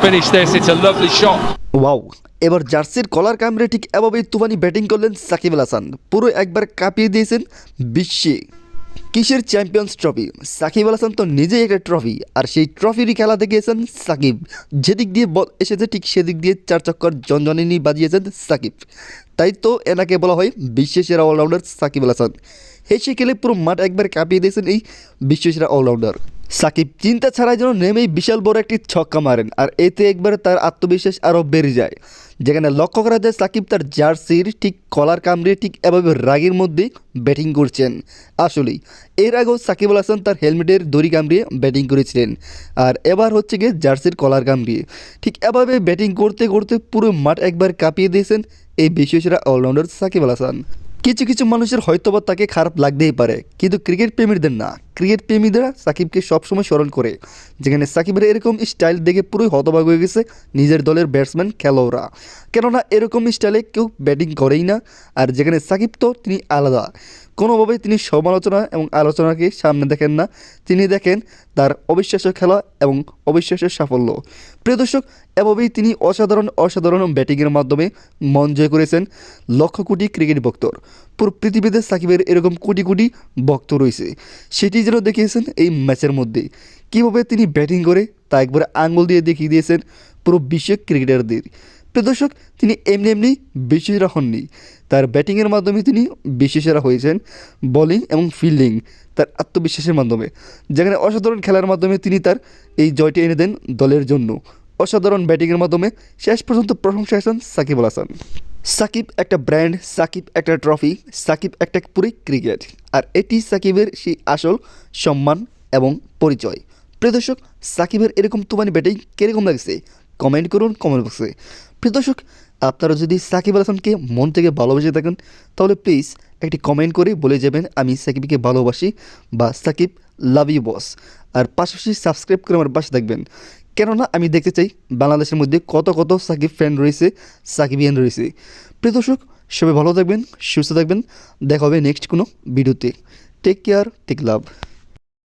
finish this. It's a lovely shot. Wow. এবার জার্সির কলার কামড়ে ঠিক এভাবেই তুফানি ব্যাটিং করলেন সাকিব আল হাসান পুরো একবার কাঁপিয়ে দিয়েছেন বিশ্বে কিসের চ্যাম্পিয়ন্স ট্রফি সাকিব আল হাসান তো নিজেই একটা ট্রফি আর সেই ট্রফিরই খেলা দেখিয়েছেন সাকিব। যেদিক দিয়ে বল এসেছে, ঠিক সেদিক দিয়ে চার চক্কর জনজনিনী বাজিয়েছেন সাকিব। তাই তো এনাকে বলা হয় বিশ্বের সেরা অলরাউন্ডার সাকিব আল হাসান। হেসে খেলে পুরো মাঠ একবার কাঁপিয়ে দিয়েছেন এই বিশ্বের বিশ্বসেরা অলরাউন্ডার সাকিব চিন্তা ছাড়াই যেন নেমেই বিশাল বড় একটি ছক্কা মারেন, আর এতে একবার তার আত্মবিশ্বাস আরও বেড়ে যায়। যেখানে লক্ষ্য করা যায় সাকিব তার জার্সির ঠিক কলার কামড়ে ঠিক এভাবে রাগের মধ্যে ব্যাটিং করছেন। আসলেই, এর আগেও সাকিব আল হাসান তার হেলমেটের দড়ি কামড়িয়ে ব্যাটিং করেছিলেন। আর এবার হচ্ছে গিয়ে জার্সির কলার কামড়িয়ে ঠিক এভাবে ব্যাটিং করতে করতে পুরো মাঠ একবার কাঁপিয়ে দিয়েছেন এই বিশ্বসেরা অলরাউন্ডার সাকিব হাসান। কিছু কিছু মানুষের হয়তোবা তাকে খারাপ লাগতেই পারে, কিন্তু ক্রিকেট প্রেমীদের না। ক্রিকেট প্রেমীরা সাকিবকে সবসময় স্মরণ করে, যেখানে সাকিবের এরকম স্টাইল দেখে পুরোই হতবাক হয়ে গেছে নিজের দলের ব্যাটসম্যান খেলোয়াড়রা। কেননা এরকম স্টাইলে কেউ ব্যাটিং করেই না, আর যেখানে সাকিব তো তিনি আলাদা। কোনোভাবেই তিনি সমালোচনা এবং আলোচনাকে সামনে দেখেন না। তিনি দেখেন তার অবিশ্বাস্য খেলা এবং অবিশ্বাস্য সাফল্য। প্রিয় দর্শক, এভাবেই তিনি অসাধারণ অসাধারণ ব্যাটিংয়ের মাধ্যমে মন জয় করেছেন লক্ষ কোটি ক্রিকেট ভক্তর। পুরো পৃথিবীতে সাকিবের এরকম কোটি কোটি ভক্ত রয়েছে। সেটি যেন দেখিয়েছেন এই ম্যাচের মধ্যে। কীভাবে তিনি ব্যাটিং করে, তা একবারে আঙুল দিয়ে দেখিয়ে দিয়েছেন পুরো বিশ্ব ক্রিকেটারদের। প্রিয় দর্শক, তিনি এমনি এমনি বিশ্বসেরা হননি। তার ব্যাটিংয়ের মাধ্যমে তিনি বিশ্বসেরা হয়েছেন। বোলিং এবং ফিল্ডিং তার আত্মবিশ্বাসের মাধ্যমে। যেখানে অসাধারণ খেলার মাধ্যমে তিনি তার এই জয়টি এনে দেন দলের জন্য। অসাধারণ ব্যাটিংয়ের মাধ্যমে শেষ পর্যন্ত প্রশংসা আসেন সাকিব আল হাসান। সাকিব একটা ব্র্যান্ড, সাকিব একটা ট্রফি, সাকিব একটা পুরী ক্রিকেট। আর এটি সাকিবের সেই আসল সম্মান এবং পরিচয়। প্রিয় দর্শক, সাকিবের এরকম তুমানি ব্যাটিং কীরকম লাগছে? কমেন্ট করুন কমেন্ট বক্সে। প্রিয় দর্শক, আপনারা যদি সাকিব আল হাসানকে মন থেকে ভালোবেসে থাকেন, তাহলে প্লিজ একটি কমেন্ট করে বলে যাবেন, আমি সাকিবকে ভালোবাসি বা সাকিব লাভ ইউ বস আর পাশাপাশি সাবস্ক্রাইব করে আমার পাশে থাকবেন। কেননা আমি দেখতে চাই বাংলাদেশের মধ্যে কত কত সাকিব ফ্যান রয়েছে, সাকিবিয়ান রয়েছে। প্রিয় দর্শক, সবাই ভালো থাকবেন, সুস্থ থাকবেন। দেখা হবে নেক্সট কোনো ভিডিওতে। টেক কেয়ার টেক লাভ